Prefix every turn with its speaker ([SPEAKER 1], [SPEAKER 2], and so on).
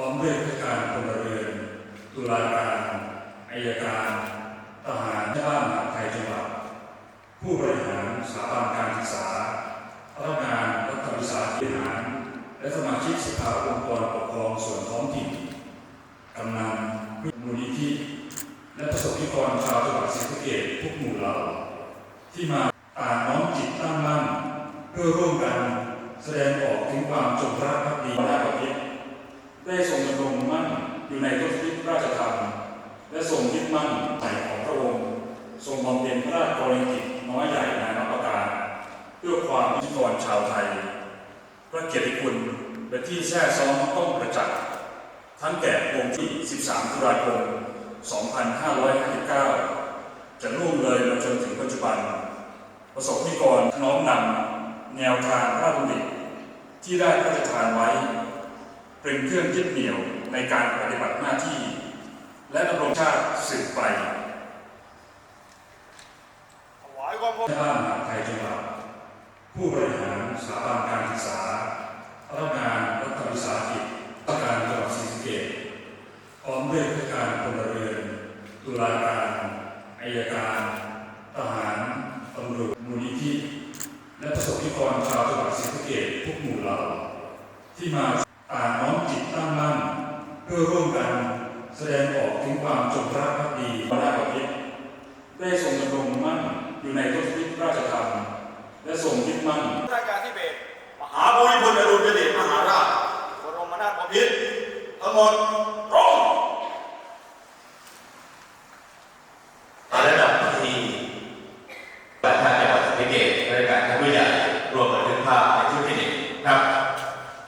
[SPEAKER 1] พร้อมด้วยข้าราชการพลเรือนตุลาการอายการ ทหารชาติมหาไทยจังหวัด ผู้บริหารสถาบันการศึกษาพนักงานรัฐวิสาหกิจหาร และสมาชิกสภาองค์กรปกครองส่วนท้องถิ่นกำนันมูลนิธิและประสบนิกรชาวจังหวัดศรีสะเกษทุกหมู่เหล่า ที่มาอ่างน้อมจิตตั้งมั่นเพื่อร่วมกัน แสดงออกถึงความจงรักภักดีกับ ได้ทรงดำรงมั่นอยู่ในทศพิธราชธรรม และทรงยึดมั่นใจของพระองค์ทรงบำเพ็ญพระราชกรณียกิจน้อยใหญ่นานาประการเพื่อความนิกรชาวไทย พระเกียรติคุณเป็นที่แท้ซ้อมต้องประจักษ์ทั้งแก่องค์ที่ 13 ตุลาคม 2559 จะล่วงเลยมาจนถึงปัจจุบัน ประสบนิกรน้อมนำแนวทางพระบุริที่ได้พระราชทานไว้ เป็นเครื่องยึดเหนี่ยวในการปฏิบัติหน้าที่ และดำรงชาติสืบไปช
[SPEAKER 2] าว
[SPEAKER 1] บ้านมหาไทยจังหวัดผู้บริหารสถาบันการศึกษาพนักงานรัฐวิสาหกิจราชการจังหวัดศรีสะเกษพร้อมด้วยข้าราชการพลเรือนตุลาการอายการทหารตำรวจมูลนิธิและประสบนิกรชาวจังหวัดศรีสะเกษทุกหมู่เหล่าที่มา พื่อร่วมกันแสดงออกถึงความจงรักภักดีวนาประพิษได้ทรงดำรงมั่นอยู่ในทศพิธราชธรรม และทรงยึดมั่น
[SPEAKER 2] ราชการที่เบศมหาบุริพลอดุลยเดชมหาราชบรมนาถบพิตรทั้งหมด